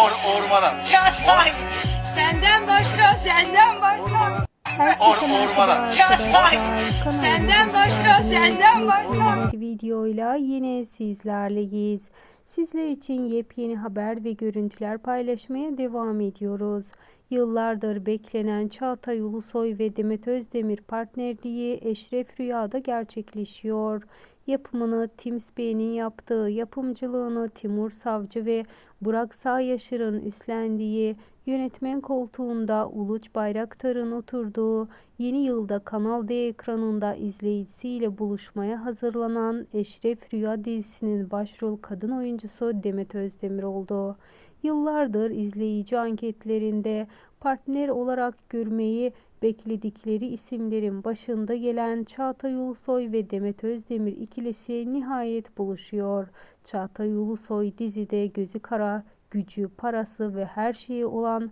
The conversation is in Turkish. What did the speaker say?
Or ormana. Çağatay senden başka senden başka Or- ormana. Çağatay senden başka senden başka videoyla yine sizlerleyiz. Sizler için yepyeni haber ve görüntüler paylaşmaya devam ediyoruz. Yıllardır beklenen Çağatay Ulusoy ve Demet Özdemir partnerliği Eşref Rüya'da gerçekleşiyor. Yapımını Tim Spey'nin yaptığı, yapımcılığını Timur Savcı ve Burak Sağyaşır'ın üstlendiği, yönetmen koltuğunda Uluç Bayraktar'ın oturduğu, yeni yılda Kanal D ekranında izleyicisiyle buluşmaya hazırlanan Eşref Rüya dizisinin başrol kadın oyuncusu Demet Özdemir oldu. Yıllardır izleyici anketlerinde partner olarak görmeyi bekledikleri isimlerin başında gelen Çağatay Ulusoy ve Demet Özdemir ikilisi nihayet buluşuyor. Çağatay Ulusoy dizide gözü kara, gücü, parası ve her şeyi olan